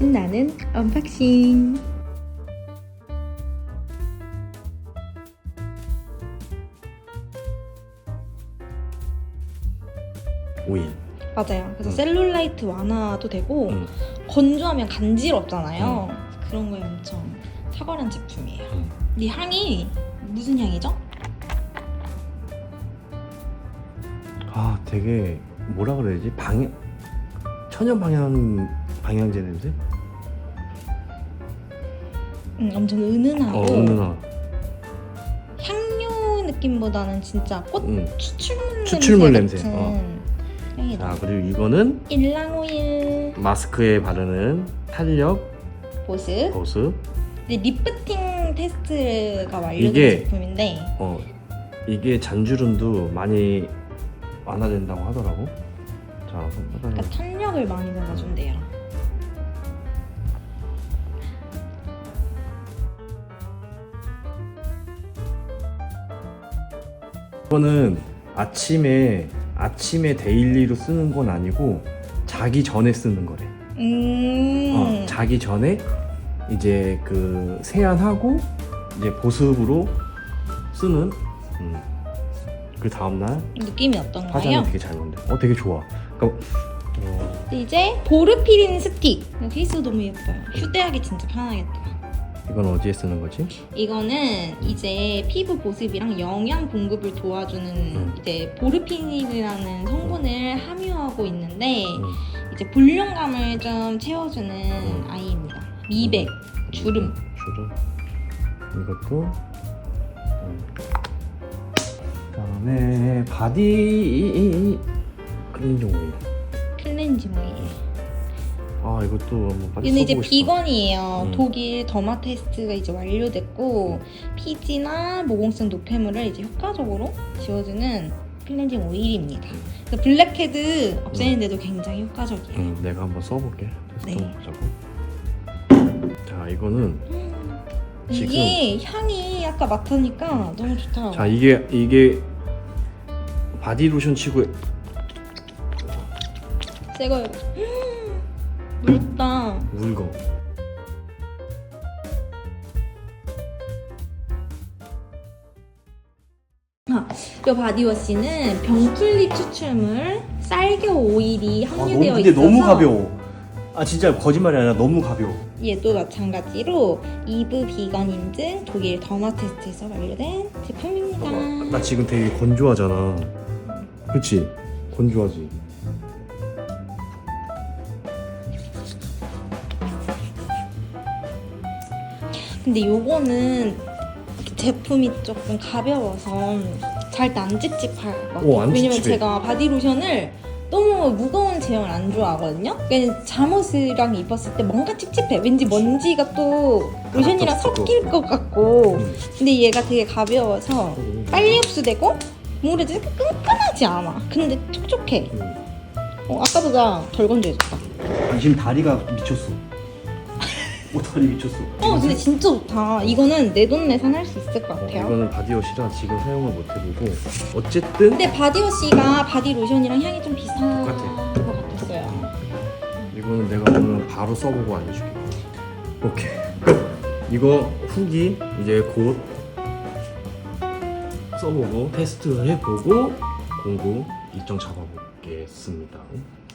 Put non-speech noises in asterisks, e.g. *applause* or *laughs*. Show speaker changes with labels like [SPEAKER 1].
[SPEAKER 1] 신나는 언박싱.
[SPEAKER 2] 오일.
[SPEAKER 1] 맞아요. 그래서
[SPEAKER 2] 음.
[SPEAKER 1] 셀룰라이트 완화도 되고
[SPEAKER 2] 음.
[SPEAKER 1] 건조하면 간지럽잖아요. 그런 거에 엄청 탁월한 제품이에요.
[SPEAKER 2] 음.
[SPEAKER 1] 이 향이 무슨 향이죠?
[SPEAKER 2] 아 되게 뭐라 그래야지 방향 천연 방향 방향제 냄새?
[SPEAKER 1] 음, 엄청 은은하고
[SPEAKER 2] 어 은은하.
[SPEAKER 1] 향료 느낌보다는 진짜 꽃
[SPEAKER 2] 음.
[SPEAKER 1] 추출물,
[SPEAKER 2] 추출물
[SPEAKER 1] 냄새,
[SPEAKER 2] 냄새,
[SPEAKER 1] 같은
[SPEAKER 2] 어.
[SPEAKER 1] 향이다.
[SPEAKER 2] 자 그리고 이거는
[SPEAKER 1] 일랑 오일
[SPEAKER 2] 마스크에 바르는 탄력
[SPEAKER 1] 보습.
[SPEAKER 2] 보습.
[SPEAKER 1] 근데 리프팅 테스트가 완료된
[SPEAKER 2] 이게-
[SPEAKER 1] 제품인데
[SPEAKER 2] 어 이게 잔주름도 많이 완화된다고 하더라고. 자 한번
[SPEAKER 1] 그러니까. 탄력을 많이 잡아준대요.
[SPEAKER 2] 이거는 아침에 아침에 데일리로 쓰는 건 아니고 자기 전에 쓰는 거래.
[SPEAKER 1] 음.
[SPEAKER 2] 어, 자기 전에 이제 그 세안하고 이제 보습으로 쓰는 음. 그 다음날
[SPEAKER 1] 느낌이 어떤가요?
[SPEAKER 2] 화장이 되게 잘 나온대. 어 되게 좋아. 그러니까 어,
[SPEAKER 1] 이제 보르피린 스틱. 이거 케이스도 너무 예뻐요. 휴대하기 진짜 편하겠다.
[SPEAKER 2] 이건 어디에 쓰는 거지?
[SPEAKER 1] 이거는 이제 피부 보습이랑 영양 공급을 도와주는
[SPEAKER 2] 음.
[SPEAKER 1] 이제 보르피린이라는 성분을 함유하고 있는데
[SPEAKER 2] 음.
[SPEAKER 1] 이제 볼륨감을 좀 채워주는
[SPEAKER 2] 음.
[SPEAKER 1] 아이입니다. 미백, 주름.
[SPEAKER 2] 주름. 이것도. 음. 그다음에 바디 클렌징 오일.
[SPEAKER 1] 클렌징 오일.
[SPEAKER 2] 아 이것도 한번 빨리
[SPEAKER 1] 얘는 이제
[SPEAKER 2] 써보고.
[SPEAKER 1] 비건이에요.
[SPEAKER 2] 음.
[SPEAKER 1] 독일 더마 테스트가 이제 완료됐고 피지나 모공성 노폐물을 이제 효과적으로 지워주는 클렌징 오일입니다. 그래서 블랙헤드 없애는데도 굉장히 효과적이에요.
[SPEAKER 2] 응, 내가 한번 써볼게. 테스트
[SPEAKER 1] 네.
[SPEAKER 2] 보자고. 자 이거는
[SPEAKER 1] 이게 향이 아까 맡으니까 너무 좋더라고요.
[SPEAKER 2] 자 이게 이게 바디 로션 치고
[SPEAKER 1] 새거 요. 묽다.
[SPEAKER 2] 물거.
[SPEAKER 1] 아, 이 바디워시는 병풀리 추출물 쌀겨 오일이 함유되어 있어서
[SPEAKER 2] 아 진짜 거짓말이 아니라 너무 가벼워.
[SPEAKER 1] 얘도 마찬가지로 이브 비건 인증 독일 더마 테스트에서 완료된 제품입니다.
[SPEAKER 2] 나 지금 되게 건조하잖아. 그치? 건조하지.
[SPEAKER 1] 근데 요거는 제품이 조금 가벼워서 잘안 찝찝할 것 같아요.
[SPEAKER 2] 오, 안
[SPEAKER 1] 왜냐면
[SPEAKER 2] 찝찝해.
[SPEAKER 1] 제가 바디 로션을 너무 무거운 제형을 안 좋아하거든요. 그러니까 잠옷이랑 입었을 때 뭔가 찝찝해. 왠지 먼지가 또 로션이랑
[SPEAKER 2] 겹쳤을
[SPEAKER 1] 섞일 것 같고.
[SPEAKER 2] 음.
[SPEAKER 1] 근데 얘가 되게 가벼워서 빨리 흡수되고 뭐라 해야 되지? 끈끈하지 않아. 근데 촉촉해.
[SPEAKER 2] 음.
[SPEAKER 1] 어, 아까보다 덜 건조해졌다.
[SPEAKER 2] 아, 지금 다리가 미쳤어. 오 다리 미쳤어.
[SPEAKER 1] 어, 근데 진짜 좋다. 이거는 내 돈 내산 할 수 있을 것
[SPEAKER 2] 어,
[SPEAKER 1] 같아요.
[SPEAKER 2] 이거는 바디워시라 지금 사용을 못 해보고 어쨌든
[SPEAKER 1] 근데 바디워시가 바디 로션이랑 향이 좀 비슷한
[SPEAKER 2] 똑같아.
[SPEAKER 1] 것 같았어요.
[SPEAKER 2] 이거는 내가 오늘 바로 써보고 알려줄게. 오케이. *laughs* 이거 후기 이제 곧 써보고 테스트 해보고 공구 일정 잡아보겠습니다.